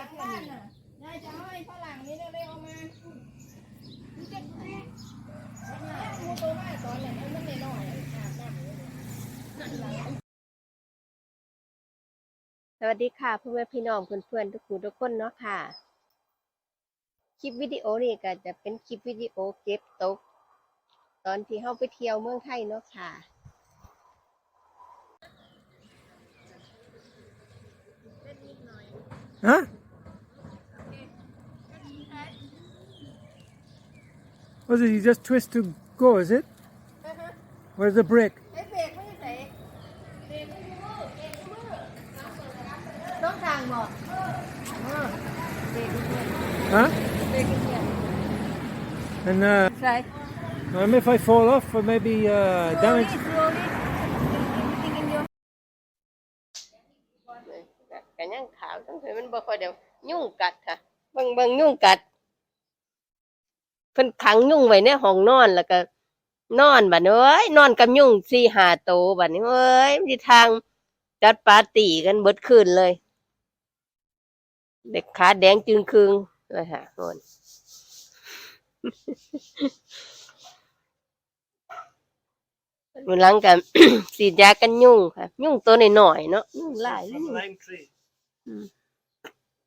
ลังบ้านน่ะยายจะให้ฝรั่งนี่เร็วๆมามันจะแตกมูตัวไม่อนเนี่ยมันไม่น้อยอาบน้ำเนี่ยสวัสดีค่ะพ่อแม่พี่น้องเพื่อนๆทุกผู้ทุกคนเนาะค่ะ คลิปวิดีโอนี่ก็จะเป็นคลิปวิดีโอเก็บตก ตอนที่เข้าไปเที่ยวเมืองไทยเนาะค่ะฮะ What is it? You just twist to go, is it? Uh-huh. Where's the brick? Huh? And uh, Try. Um, if I fall off or maybe uh, slowly, damage. Slowly. cả พิ่นขังยุ่งไว้ในห้องนอนแล้วก็ นอนบัดนี้เอ้ยนอนกับยุ่งสี่ห้าโตบัดนี้เอ้ยมีทางจัดปาร์ตี้กันเบิดคืนเลย เด็กขาแดงจึงคืงเลยค่ะโอนวันหลังกันสีดยากันยุ่งค่ะ ยุ่งตัวหน้อยๆเนาะยุ่งหลายยุ่ง lime tree.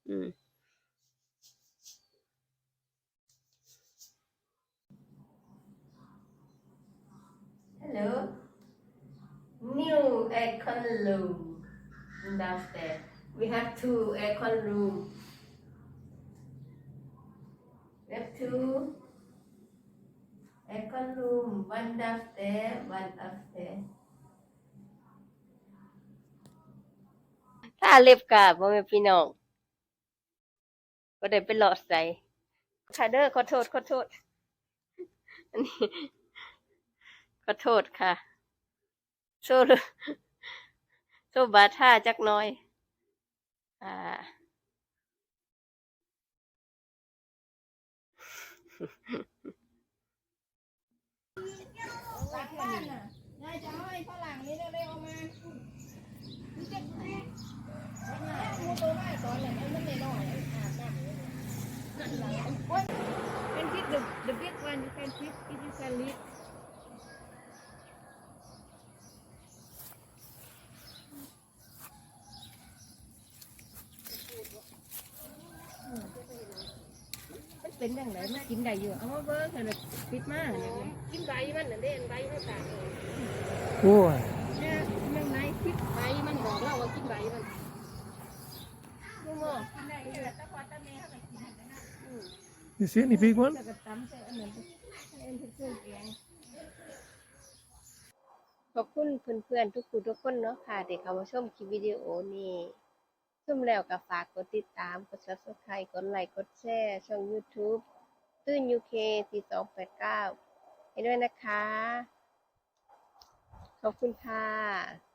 อืม aircon room downstairs we have two aircon room we have two aircon room one downstairs one upstairs ถ้าเล็บกาบ่แม่นพี่น้องก็ได้ไปหลอดใส่ค่ะเด้อขอโทษขอโทษอันนี้ขอโทษค่ะ โซ่เล โซบาท่าจักน้อย อ่า หลังบ้านน่ะยายจะให้ฝรั่งนี่เร็วๆเอามามันจะแตกมูตัวไม่อนเนี่ยมันไม่น้อยอาบน้ำอยู่เนี่ย can fit the the big one you can fit if you can lift เป็นยังไงมากินได้อยู่เอามาเบิ้งให้มันปิดมาเนี่ยกินใบมันน่ะเด่นใบเขาตาก Boy. เนี่ยยังไงปิดใบมันบอกเราว่ากินใบมันดูมั้งกินได้อยู่แต่พอตะเมย์เขาไปกินกันนะ You see any big one? แล้วก็ตำใส่อันนั้นไปให้อันเป็นเครื่องแกงขอบคุณเพื่อนๆทุกผู้ทุกคนเนาะค่ะที่เข้ามาชมคลิปวิดีโอนี้ ชมแล้วก็ฝากกดติดตาม กด subscribe กดไลค์ กดแชร์ ช่อง YouTube ตื้น UK 4289 ให้ด้วยนะคะ ขอบคุณค่ะ